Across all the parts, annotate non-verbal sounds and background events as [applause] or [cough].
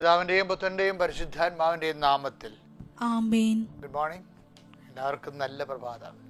പിതാവിന്റെയും പുത്രന്റെയും പരിശുദ്ധാത്മാവിന്റെയും നാമത്തിൽ. ആമേൻ. ഗുഡ് മോർണിംഗ് എല്ലാവർക്കും നല്ല പ്രഭാതം.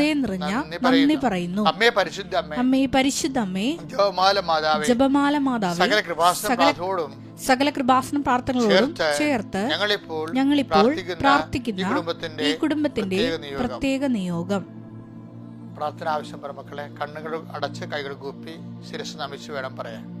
ഹൃദയം നിറഞ്ഞ നന്ദി പറയുന്നു. അമ്മേ പരിശുദ്ധ അമ്മേ. അമ്മേ പരിശുദ്ധമ്മേ ജപമാല മാതാവേ. ജപമാല മാതാവേ. സകല കൃപാസന സകല കൃപാസന പ്രാർത്ഥനകളോടും ചേർത്ത് ഞങ്ങളിപ്പോൾ പ്രാർത്ഥിക്കുന്ന ഈ കുടുംബത്തിന്റെ. പ്രത്യേക നിയോഗം. പ്രാർത്ഥന ആവശ്യം പറ മക്കളെ കണ്ണുകൾ അടച്ച് കൈകൾ കൂപ്പി ശിരസ് നമിച്ച് വേണം പറയാൻ.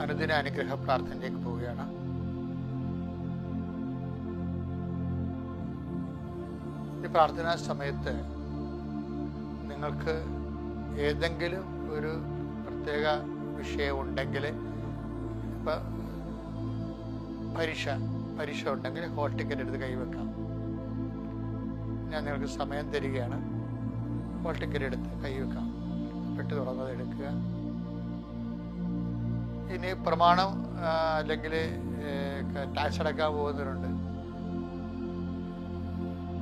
അനുദിന അനുഗ്രഹ പ്രാർത്ഥനയിലേക്ക് പോവുകയാണ്. ഈ പ്രാർത്ഥനാ സമയത്ത് നിങ്ങൾക്ക് ഏതെങ്കിലും ഒരു പ്രത്യേക വിഷയം ഉണ്ടെങ്കിൽ ഇപ്പം പരീക്ഷ പരീക്ഷ ഉണ്ടെങ്കിൽ ഹോൾ ടിക്കറ്റ് എടുത്ത് കൈവെക്കാം ഞാൻ നിങ്ങൾക്ക് സമയം തരികയാണ്. ഹോൾ ടിക്കറ്റ് എടുത്ത് കൈവെക്കാം പെട്ട് തുറന്നത് എടുക്കുക. ഇനി പ്രമാണം അല്ലെങ്കിൽ ടാക്സ് അടക്കാൻ പോകുന്നവരുണ്ട്.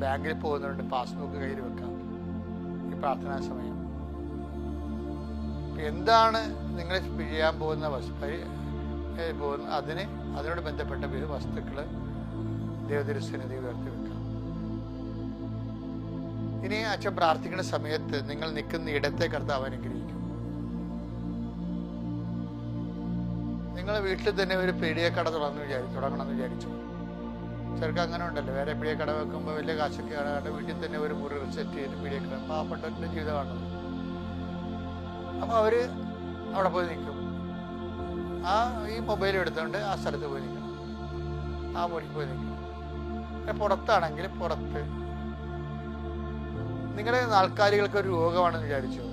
ബാങ്കിൽ പോകുന്നവരുണ്ട് പാസ്ബുക്ക് കയ്യിൽ വെക്കാം. ഈ പ്രാർത്ഥനാ സമയം. എന്താണ് നിങ്ങൾ ചെയ്യാൻ പോകുന്ന പോകുന്ന അതിന് അതിനോട് ബന്ധപ്പെട്ട വിവിധ വസ്തുക്കൾ ദേവതിരുസന്നിധി ഉയർത്തി വെക്കാം. ഇനി അച്ഛൻ പ്രാർത്ഥിക്കുന്ന സമയത്ത് നിങ്ങൾ നിൽക്കുന്ന ഇടത്തെ കർത്താവ് അനുഗ്രഹിക്കും. നിങ്ങൾ വീട്ടിൽ തന്നെ ഒരു പീടികക്കട തുടർന്ന് വിചാരിച്ചു തുടങ്ങണമെന്ന് വിചാരിച്ചു. ചിലർക്ക് അങ്ങനെ ഉണ്ടല്ലോ. വേറെ പീടികക്കട വെക്കുമ്പോൾ വലിയ കാശൊക്കെ ആണ് വീട്ടിൽ തന്നെ ഒരു മുറി സെറ്റ് ചെയ്ത് പീടികക്കട പാവപ്പെട്ടവരുടെ ജീവിതമാണ് അപ്പോൾ അവർ അവിടെ പോയി നിൽക്കും. ആ ഈ മൊബൈൽ എടുത്തുകൊണ്ട് ആ സ്ഥലത്ത് പോയി നിൽക്കണം ആ മുറിക്ക് പോയി നിൽക്കണം പുറത്താണെങ്കിൽ പുറത്ത്. നിങ്ങളുടെ നാൽക്കാലികൾക്ക് ഒരു രോഗമാണെന്ന് വിചാരിച്ചു.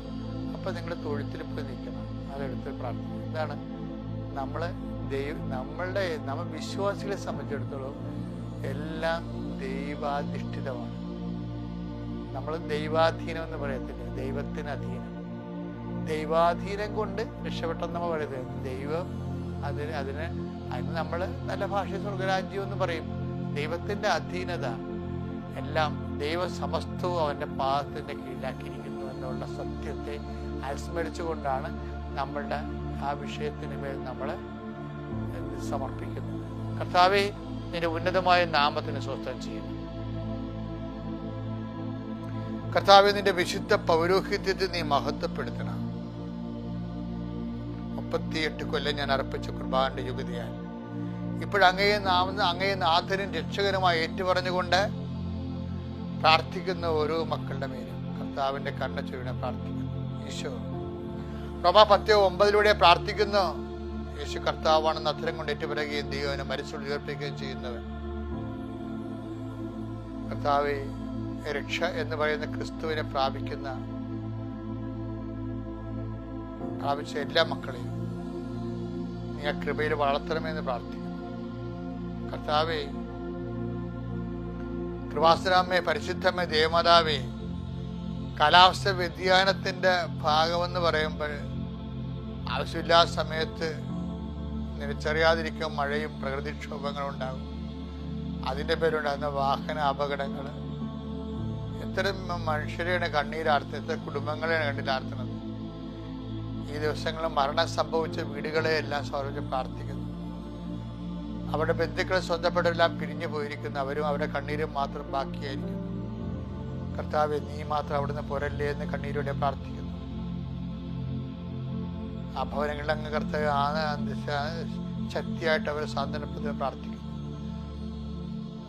അപ്പൊ നിങ്ങൾ തൊഴുത്തിൽ പോയി നിൽക്കണം. അതെടുത്ത് പ്രാർത്ഥിക്കും ഇതാണ് നമ്മൾ ദൈവ നമ്മളുടെ നമ്മൾ വിശ്വാസികളെ സംബന്ധിച്ചിടത്തോളം എല്ലാം ദൈവാധിഷ്ഠിതമാണ്. നമ്മൾ ദൈവാധീനം എന്ന് പറയത്തില്ല? ദൈവത്തിന് അധീനം. ദൈവാധീനം കൊണ്ട് രക്ഷപ്പെട്ടെന്ന് നമ്മൾ പറയുന്നത് ദൈവം അതിന് അതിന് അതിന് നമ്മൾ നല്ല ഭാഷ സ്വർഗരാജ്യം എന്ന് പറയും. ദൈവത്തിന്റെ അധീനത എല്ലാം ദൈവ സമസ്തവും അവന്റെ പാദത്തിന്റെ കീഴിലാക്കിയിരിക്കുന്നു എന്നുള്ള സത്യത്തെ അനുസ്മരിച്ചുകൊണ്ടാണ് നമ്മളുടെ ആ വിഷയത്തിന് മേൽ നമ്മൾ സമർപ്പിക്കുന്നു. കർത്താവെ നിന്റെ ഉന്നതമായ നാമത്തിന് സ്വസ്ഥം ചെയ്യുന്നു. കർത്താവെ നിന്റെ വിശുദ്ധ പൗരോഹിത്യത്തെ നീ മഹത്വപ്പെടുത്തണം. മുപ്പത്തിയെട്ട് കൊല്ലം ഞാൻ അർപ്പിച്ച കുർബാന്റെ യുഗതിയാൽ ഇപ്പോഴങ്ങയെ നാമ അങ്ങയെ നാഥനും രക്ഷകനുമായി ഏറ്റുപറഞ്ഞുകൊണ്ട് പ്രാർത്ഥിക്കുന്ന ഓരോ മക്കളുടെ മേലും കർത്താവിന്റെ കണ്ണ ചുവിനെ പ്രാർത്ഥിക്കുന്നു. ഈശോ. റോമ പത്ത് ഒമ്പതിലൂടെ പ്രാർത്ഥിക്കുന്നു. യേശു കർത്താവാണ് അത്തരം കൊണ്ട് ഏറ്റുപിറകുകയും ദൈവനെ മരിച്ചുയർപ്പിക്കുകയും ചെയ്യുന്നവൻ കർത്താവെ രക്ഷ എന്ന് പറയുന്ന ക്രിസ്തുവിനെ പ്രാപിക്കുന്ന പ്രാപിച്ച എല്ലാ മക്കളെയും നീ ആ കൃപയിൽ വളർത്തണമെന്ന് പ്രാർത്ഥിക്കുന്നു. കർത്താവെ കൃപാസുരാമേ പരിശുദ്ധമേ ദേവമാതാവേ കാലാവസ്ഥ വ്യതിയാനത്തിന്റെ ഭാഗമെന്ന് പറയുമ്പോൾ ആവശ്യമില്ലാത്ത സമയത്ത് നിനച്ചറിയാതിരിക്കും മഴയും പ്രകൃതിക്ഷോഭങ്ങളും ഉണ്ടാകും. അതിന്റെ പേരുണ്ടാകുന്ന വാഹന അപകടങ്ങൾ. എത്ര മനുഷ്യരെയാണ് കണ്ണീരാർത്തുന്നത് എത്ര കുടുംബങ്ങളെയാണ് കണ്ണീരാർത്തുന്നത് ഈ ദിവസങ്ങളിൽ മരണം സംഭവിച്ച വീടുകളെ എല്ലാം പ്രാർത്ഥിക്കുന്നു. അവരുടെ ബന്ധുക്കളെ സ്വന്തപ്പെട്ടെല്ലാം പിരിഞ്ഞു പോയിരിക്കുന്നു. അവരും അവരുടെ കണ്ണീരും മാത്രം ബാക്കിയായിരിക്കുന്നു. കർത്താവ് നീ മാത്രം അവിടുന്ന് പോരല്ലേ എന്ന് കണ്ണീരോടെ പ്രാർത്ഥിക്കുന്നു. ആ ഭവനങ്ങളിൽ അങ്ങ് കർത്തവ്യ ശക്തിയായിട്ട് അവരെ സാന്ത്വനപ്പെടുത്തി പ്രാർത്ഥിക്കും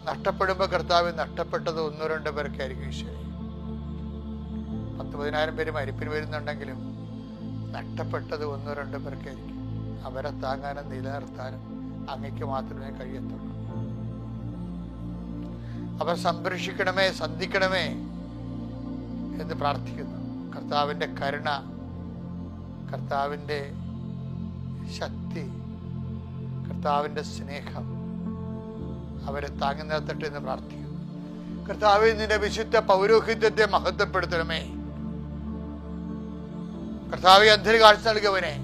നഷ്ടപ്പെടുമ്പോൾ കർത്താവ് നഷ്ടപ്പെട്ടത് ഒന്നോ രണ്ടോ പേർക്കായിരിക്കും ഈശ്വരി പത്ത് പതിനായിരം പേര് മരിപ്പിന് വരുന്നുണ്ടെങ്കിലും നഷ്ടപ്പെട്ടത് ഒന്നോ രണ്ടോ പേർക്കായിരിക്കും. അവരെ താങ്ങാനും നിലനിർത്താനും അങ്ങയ്ക്ക് മാത്രമേ കഴിയത്തുള്ളൂ. അവർ സംരക്ഷിക്കണമേ സന്ധിക്കണമേ എന്ന് പ്രാർത്ഥിക്കുന്നു. കർത്താവിന്റെ കരുണ കർത്താവിന്റെ ശക്തി കർത്താവിന്റെ സ്നേഹം അവരെ താങ്ങി നിർത്തട്ടെ എന്ന് പ്രാർത്ഥിക്കുന്നു. കർത്താവ് നിന്റെ വിശുദ്ധ പൗരോഹിത്യത്തെ മഹത്വപ്പെടുത്തണമേ. കർത്താവെ അന്ധരി കാഴ്ച നൽകിയവനെ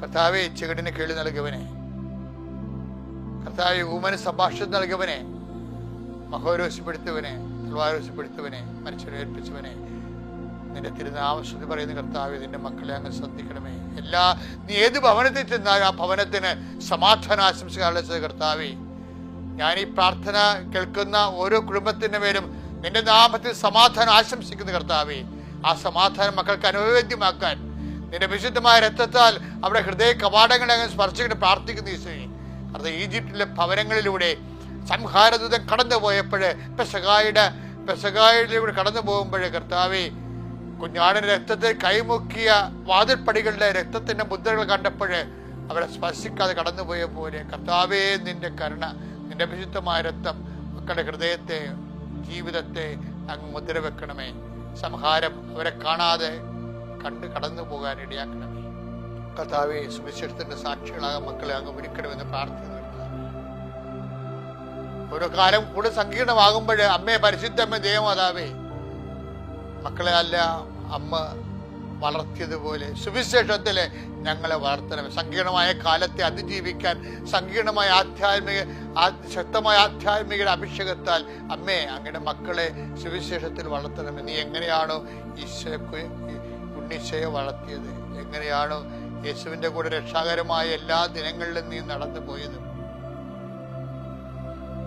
കർത്താവെ ചെകിടിന് കേളി നൽകിയവനെ കർത്താവെ ഊമന് സംഭാഷണം നൽകിയവനെ മഹോരോശപ്പെടുത്തിയവനെ തൽവാരോശപ്പെടുത്തിയവനെ മനുഷ്യനെ ഏൽപ്പിച്ചവനെ. നിന്റെ തിരുനാമശ്രുതി പറയുന്ന കർത്താവ് നിന്റെ മക്കളെ അങ്ങ് ശ്രദ്ധിക്കണമേ. എല്ലാ നീ ഏത് ഭവനത്തിൽ ചെന്നാൽ ആ ഭവനത്തിന് സമാധാന ആശംസകളെ കർത്താവേ. ഞാൻ ഈ പ്രാർത്ഥന കേൾക്കുന്ന ഓരോ കുടുംബത്തിന്റെ മേലും നിന്റെ നാമത്തിൽ സമാധാനം ആശംസിക്കുന്ന കർത്താവേ. ആ സമാധാനം മക്കൾക്ക് അനുവേദ്യമാക്കാൻ നിന്റെ വിശുദ്ധമായ രക്തത്താൽ അവിടെ ഹൃദയ കവാടങ്ങളെ അങ്ങ് സ്പർശിക്കുന്ന പ്രാർത്ഥിക്കുന്ന ഈശോയെ. അത് ഈജിപ്തിലെ ഭവനങ്ങളിലൂടെ സംഹാരദൂതം കടന്നു പോയപ്പോഴേ പെസകായുടെ പെസകായിലൂടെ കടന്നു പോകുമ്പോഴേ കർത്താവെ കുഞ്ഞാടിന്റെ രക്തത്തിൽ കൈമുക്കിയ വാതിൽപ്പടികളുടെ രക്തത്തിന്റെ മുദ്രകൾ കണ്ടപ്പോൾ അവരെ സ്പർശിക്കാതെ കടന്നുപോയ പോലെ കർത്താവേ നിന്റെ കരുണ നിന്റെ വിശുദ്ധമായ രക്തം മക്കളുടെ ഹൃദയത്തെ ജീവിതത്തെ അങ്ങ് മുദ്ര വെക്കണമേ. സംഹാരം അവരെ കാണാതെ കണ്ട് കടന്നു പോകാൻ ഇടയാക്കണമേ. കർത്താവെ സുവിശേഷത്തിന്റെ സാക്ഷികളാകാൻ മക്കളെ അങ്ങ് വിളിക്കണമെന്ന് പ്രാർത്ഥിക്കുന്നു. ഓരോ കാലം കൂടുതൽ സങ്കീർണമാകുമ്പോൾ അമ്മയെ പരിശുദ്ധമ്മ ദേവമാതാവേ മക്കളെ അല്ല അമ്മ വളർത്തിയതുപോലെ സുവിശേഷത്തിലെ ഞങ്ങളെ വളർത്തണം. സങ്കീർണമായ കാലത്തെ അതിജീവിക്കാൻ സങ്കീർണമായ ആധ്യാത്മിക ശക്തമായ ആധ്യാത്മികയുടെ അഭിഷേകത്താൽ അമ്മേ അങ്ങയുടെ മക്കളെ സുവിശേഷത്തിൽ വളർത്തണം. നീ എങ്ങനെയാണോ ഈശോയ്ക്ക് ഉണ്ണിശയെ വളർത്തിയത്? എങ്ങനെയാണോ യേശുവിന്റെ കൂടെ രക്ഷാകരമായ എല്ലാ ദിനങ്ങളിലും നീ നടന്നു പോയത്?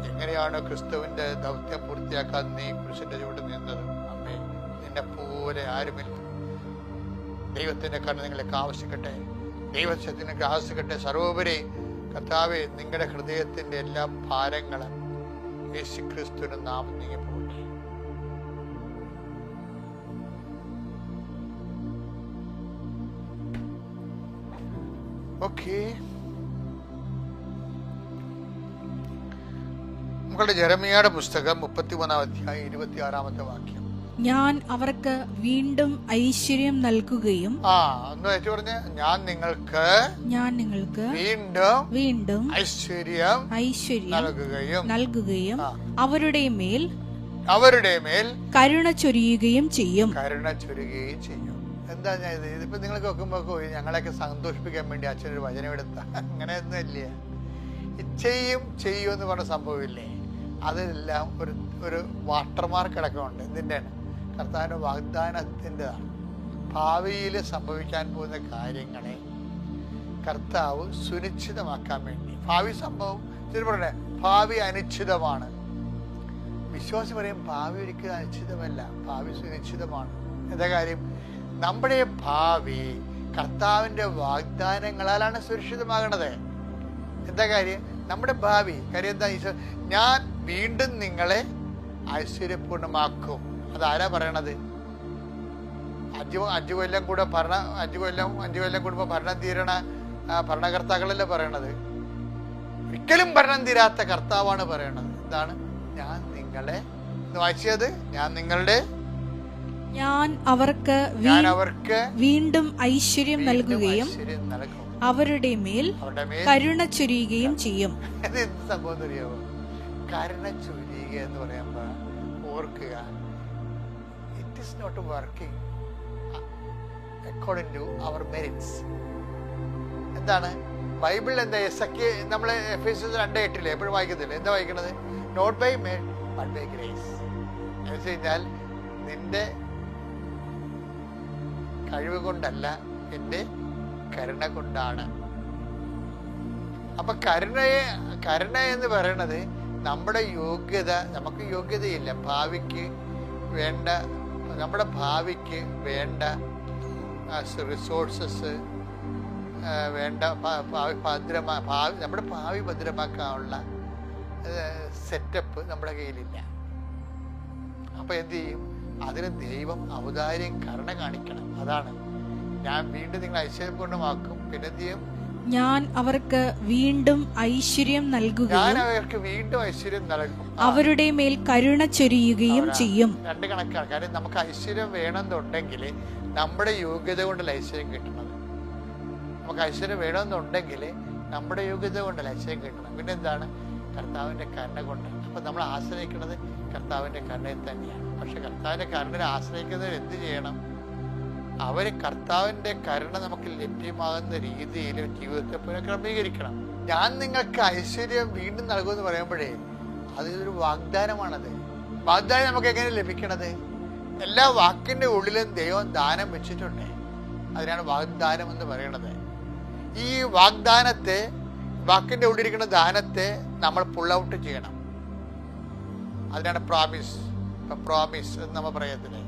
എങ്ങനെയാണോ ക്രിസ്തുവിന്റെ ദൗത്യം പൂർത്തിയാക്കാൻ നീ കുരിശിന്റെ ചുവട് നിന്നത്? നിന്നെ പോലെ ആരുമില്ല. ദൈവത്തിന്റെ കണ്ണ് നിങ്ങളെ ആവശ്യിക്കട്ടെ ദൈവത്തിന് ആവശ്യിക്കട്ടെ സർവോപരി കർത്താവ് നിങ്ങളുടെ ഹൃദയത്തിന്റെ എല്ലാ ഭാരങ്ങളും യേശു ക്രിസ്തുവിന് നാമം നീങ്ങി പോകട്ടെ. ഓക്കേ. നമ്മളുടെ ജെറമിയയുടെ പുസ്തകം മുപ്പത്തി മൂന്നാം അധ്യായം ഇരുപത്തി ആറാമത്തെ വാക്യം. ഞാൻ അവർക്ക് വീണ്ടും ഐശ്വര്യം നൽകുകയും ആ ഒന്ന് ഏറ്റു പറഞ്ഞ. ഞാൻ നിങ്ങൾക്ക് ഞാൻ നിങ്ങൾക്ക് വീണ്ടും വീണ്ടും ഐശ്വര്യം ഐശ്വര്യം നൽകുകയും. നൽകുകയും അവരുടെ മേൽ അവരുടെ മേൽ കരുണ ചൊരിയുകയും ചെയ്യും. കരുണ ചൊരിയുകയും ചെയ്യും. എന്താ ഞാൻ ഇത്? ഇതിപ്പോ നിങ്ങൾ കേൾക്കുമ്പോൾ ഞങ്ങളെയൊക്കെ സന്തോഷിപ്പിക്കാൻ വേണ്ടി അച്ഛൻ ഒരു വചനം എടുത്ത. അങ്ങനെയൊന്നും ഇല്ല? ഇച്ഛയും ചെയ്യും എന്ന് പറഞ്ഞ സംഭവമില്ലേ അതെല്ലാം ഒരു ഒരു വാട്ടർമാർക്ക് അടക്കമുണ്ട് എന്തിന്റെയാണ് കർത്താവിന്റെ വാഗ്ദാനത്തിന്റെതാണ് ഭാവിയിൽ സംഭവിക്കാൻ പോകുന്ന കാര്യങ്ങളെ കർത്താവ് സുനിശ്ചിതമാക്കാൻ വേണ്ടി. ഭാവി സംഭവം പറയണേ ഭാവി അനിശ്ചിതമാണ്. വിശ്വാസം പറയും ഭാവി ഒരിക്കലും അനിശ്ചിതമല്ല. ഭാവി സുനിശ്ചിതമാണ്. എന്താ കാര്യം? നമ്മുടെ ഭാവി കർത്താവിന്റെ വാഗ്ദാനങ്ങളാലാണ് സുരക്ഷിതമാകണത്. എന്താ കാര്യം? നമ്മുടെ ഭാവി കാര്യം എന്താ ഞാൻ വീണ്ടും നിങ്ങളെ ഐശ്വര്യപൂർണമാക്കും അതാരാ പറയണത്? അഞ്ചു അഞ്ചു കൊല്ലം കൂടെ ഭരണ അഞ്ചു കൊല്ലം അഞ്ചു കൊല്ലം കൂടുമ്പോൾ ഭരണം തീരണ ഭരണകർത്താക്കളല്ലേ പറയണത്? ഒരിക്കലും ഭരണം തീരാത്ത കർത്താവാണ് പറയണത്. എന്താണ്? ഞാൻ നിങ്ങളെ വായിച്ചത്? ഞാൻ നിങ്ങളുടെ ഞാൻ അവർക്ക് ഞാൻ അവർക്ക് വീണ്ടും ഐശ്വര്യം നൽകുകയും അവരുടെ മേൽ കരുണ ചൊരിയുകയും ചെയ്യും. [laughs] സംഭവം അറിയാമോ കരുണ ചൊരിയുക എന്ന് പറയുമ്പോ ഓർക്കുക it is not working according to our merits എന്താണ്? ബൈബിൾ എന്താ? എസ് ഒക്കെ നമ്മൾ എഫ് എസ് രണ്ട് എട്ടില്ലേ? എപ്പോഴും വായിക്കുന്നില്ല? എന്താ വായിക്കണത്? Not by may but by grace എന്ന് വെച്ച് കഴിഞ്ഞാൽ നിന്റെ കഴിവ് കൊണ്ടല്ല എന്റെ കരുണ കൊണ്ടാണ്. അപ്പൊ കരുണയെ കരുണ എന്ന് പറയണത് നമ്മുടെ യോഗ്യത നമുക്ക് യോഗ്യതയില്ല. ഭാവിക്ക് വേണ്ട നമ്മുടെ ഭാവിക്ക് വേണ്ട റിസോഴ്സസ് വേണ്ട ഭാവി ഭദ്രമാ ഭാവി നമ്മുടെ ഭാവി ഭദ്രമാക്കാനുള്ള സെറ്റപ്പ് നമ്മുടെ കയ്യിലില്ല. അപ്പൊ എന്ത് ചെയ്യും? അതിന് ദൈവം ഔദാര്യം കരുണ കാണിക്കണം. അതാണ്. ഞാൻ വീണ്ടും നിങ്ങൾ ഐശ്വര്യപൂർണമാക്കും പിന്നെ എന്ത് ചെയ്യും? ഞാൻ അവർക്ക് വീണ്ടും ഐശ്വര്യം നൽകുകയും അവർക്ക് വീണ്ടും ഐശ്വര്യം നൽകും. അവരുടെ മേൽ കരുണ ചൊരിയുകയും ചെയ്യും. രണ്ട് കണക്കാണ് കാര്യം നമുക്ക് ഐശ്വര്യം വേണമെന്നുണ്ടെങ്കിൽ നമ്മുടെ യോഗ്യത കൊണ്ടല്ല ഐശ്വര്യം കിട്ടുന്നത് നമുക്ക് ഐശ്വര്യം വേണമെന്നുണ്ടെങ്കിൽ നമ്മുടെ യോഗ്യത കൊണ്ടല്ല ഐശ്വര്യം കിട്ടണം പിന്നെ എന്താണ്? കർത്താവിന്റെ കരുണ കൊണ്ട്. അപ്പം നമ്മൾ ആശ്രയിക്കുന്നത് കർത്താവിന്റെ കരുണയിൽ തന്നെയാണ്. പക്ഷെ കർത്താവിന്റെ കരുണയിൽ ആശ്രയിക്കുന്നവർ എന്ത് ചെയ്യണം? അവർ കർത്താവിന്റെ കരുണ നമുക്ക് ലഭ്യമാകുന്ന രീതിയിൽ ജീവിതത്തെ പുനഃക്രമീകരിക്കണം. ഞാൻ നിങ്ങൾക്ക് ഐശ്വര്യം വീണ്ടും നൽകുമെന്ന് പറയുമ്പോഴേ അതൊരു വാഗ്ദാനമാണത്. വാഗ്ദാനം നമുക്ക് എങ്ങനെ ലഭിക്കണത്? എല്ലാ വാക്കിന്റെ ഉള്ളിലും ദൈവം ദാനം വെച്ചിട്ടുണ്ട്. അതിനാണ് വാഗ്ദാനം എന്ന് പറയണത്. ഈ വാഗ്ദാനത്തെ വാക്കിന്റെ ഉള്ളിരിക്കുന്ന ദാനത്തെ നമ്മൾ പുൾ ഔട്ട് ചെയ്യണം. അതിനാണ് പ്രോമിസ് പ്രോമിസ് എന്ന് നമ്മൾ പറയത്തില്ലേ?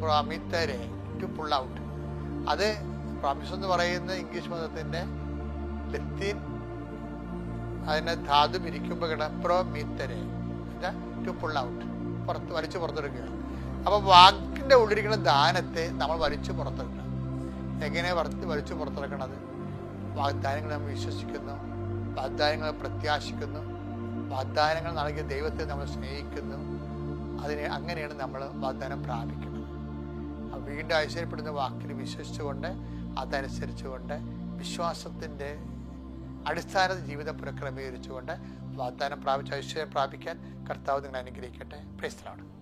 പ്രോമിത്തരെ ടു പുൾ ഔട്ട് അത് പ്രമിസ് എന്ന് പറയുന്ന ഇംഗ്ലീഷ് മതത്തിന്റെ ലത്തീൻ അതിനെ ധാതു പിരിക്കുമ്പോൾ കിട പ്രൊമീത്തരെ ടു പുൾ ഔട്ട് പുറത്ത് വലിച്ചു പുറത്തെടുക്കുക. അപ്പൊ വാക്കിന്റെ ഉള്ളിരിക്കുന്ന ദാനത്തെ നമ്മൾ വലിച്ചു പുറത്തെടുക്കണം എങ്ങനെ വറുത്ത് വലിച്ചു പുറത്തെടുക്കണത്? വാഗ്ദാനങ്ങൾ നമ്മൾ വിശ്വസിക്കുന്നു വാഗ്ദാനങ്ങൾ പ്രത്യാശിക്കുന്നു വാഗ്ദാനങ്ങൾ നൽകിയ ദൈവത്തെ നമ്മൾ സ്നേഹിക്കുന്നു. അതിനെ അങ്ങനെയാണ് നമ്മൾ വാഗ്ദാനം പ്രാപിക്കുന്നത്. വീണ്ടും ഐശ്വര്യപ്പെടുന്ന വാക്കിന് വിശ്വസിച്ചുകൊണ്ട് അതനുസരിച്ചുകൊണ്ട് വിശ്വാസത്തിന്റെ അടിസ്ഥാന ജീവിതം പുനഃക്രമീകരിച്ചുകൊണ്ട് വാഗ്ദാനം പ്രാപിച്ച ഐശ്വര്യം പ്രാപിക്കാൻ കർത്താവ് നിങ്ങൾ അനുഗ്രഹിക്കട്ടെ. പ്രൈസ്തലാണ്